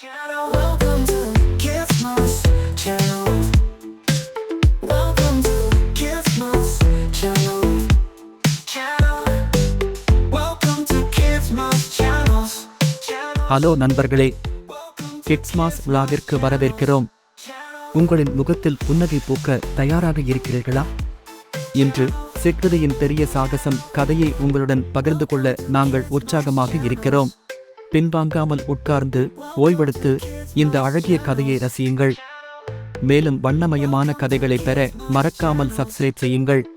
Hello நண்பர்களே. கிட்ஸ்மாஸ் விழாவிற்கு வரவேற்கிறோம். உங்களின் முகத்தில் புன்னகை பூக்க தயாராக இருக்கிறீர்களா? இன்று சிற்கதையின் பெரிய சாகசம் கதையை உங்களுடன் பகிர்ந்து கொள்ள நாங்கள் உற்சாகமாக இருக்கிறோம். பின்வாங்காமல் உட்கார்ந்து ஓய்வெடுத்து இந்த அழகிய கதையை ரசியுங்கள். மேலும் வண்ணமயமான கதைகளை பெற மறக்காமல் சப்ஸ்கிரைப் செய்யுங்கள்.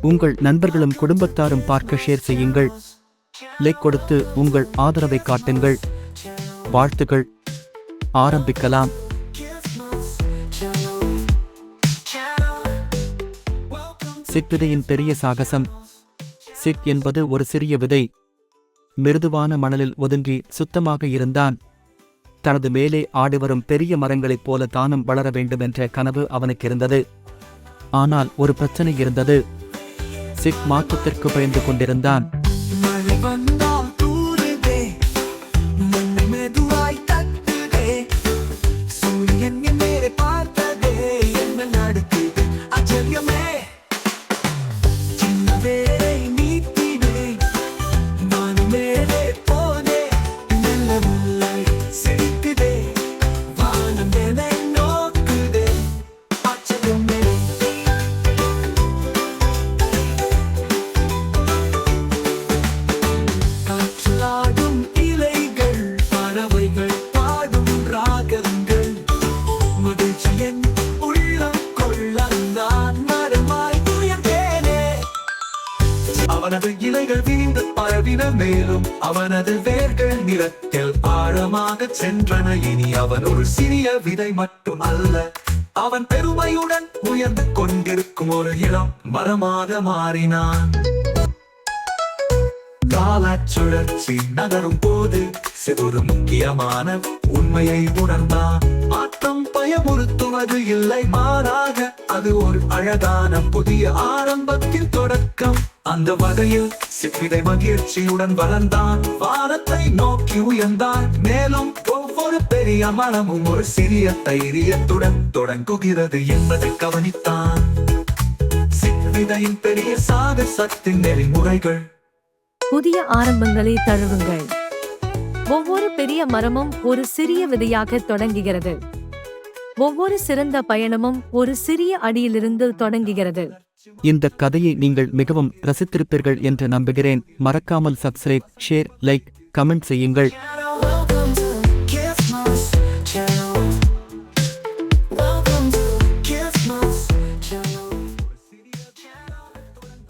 உங்கள் நண்பர்களும் குடும்பத்தாரும் பார்க்க ஷேர் செய்யுங்கள். லைக் கொடுத்து உங்கள் ஆதரவை காட்டுங்கள். வாழ்த்துக்கள். ஆரம்பிக்கலாம். சிற்றிதையின் பெரிய சாகசம். சிக் என்பது ஒரு சிறிய விதை. மிருதுவான மணலில் ஒதுங்கி சுத்தமாக இருந்தான். தனது மேலே ஆடிவரும் பெரிய மரங்களைப் போல தானும் வளர வேண்டும் என்ற கனவு அவனுக்கு இருந்தது. ஆனால் ஒரு பிரச்சனை இருந்தது. சிக் மாற்றத்திற்கு பயந்து கொண்டிருந்தான். வீழ்ந்து மேலும் அவனது வேர்கள் நிலத்தில் ஆழமாக சென்றன. இனி அவன் ஒரு சிறிய விதை மட்டும் அல்ல. அவன் பெருமையுடன் உயர்ந்து கொண்டிருக்கும் ஒரு இளம் மரமாக மாறினான். காலச் சுழற்சி நகரும் போது சிறு முக்கியமான உண்மையை உணர்ந்தான். மாற்றம் பயமுறுத்துவது இல்லை மாறாக அது ஒரு அழகான புதிய ஆரம்பத்தின் தொடக்கம். அந்த வகையில் சிப்பிதை மகிழ்ச்சியுடன் வளர்ந்தான். வானத்தை நோக்கி உயர்ந்தான். மேலும் ஒவ்வொரு பெரிய மனமும் ஒரு சிறிய தைரியத்துடன் தொடங்குகிறது என்பதை கவனித்தான். சிப்பிதையின் பெரிய சாகசத்தின் நெறிமுறைகள். புதிய ஆரம்பங்களை தழுவுங்கள். ஒவ்வொரு பெரிய மரமும் ஒரு சிறிய விதையாக தொடங்குகிறது. ஒவ்வொரு சிறந்த பயணமும் ஒரு சிறிய அடியிலிருந்து தொடங்குகிறது. இந்த கதையை நீங்கள் மிகவும் ரசித்திருப்பீர்கள் என்று நம்புகிறேன். மறக்காமல் சப்ஸ்கிரைப் ஷேர் லைக் கமெண்ட் செய்யுங்கள்.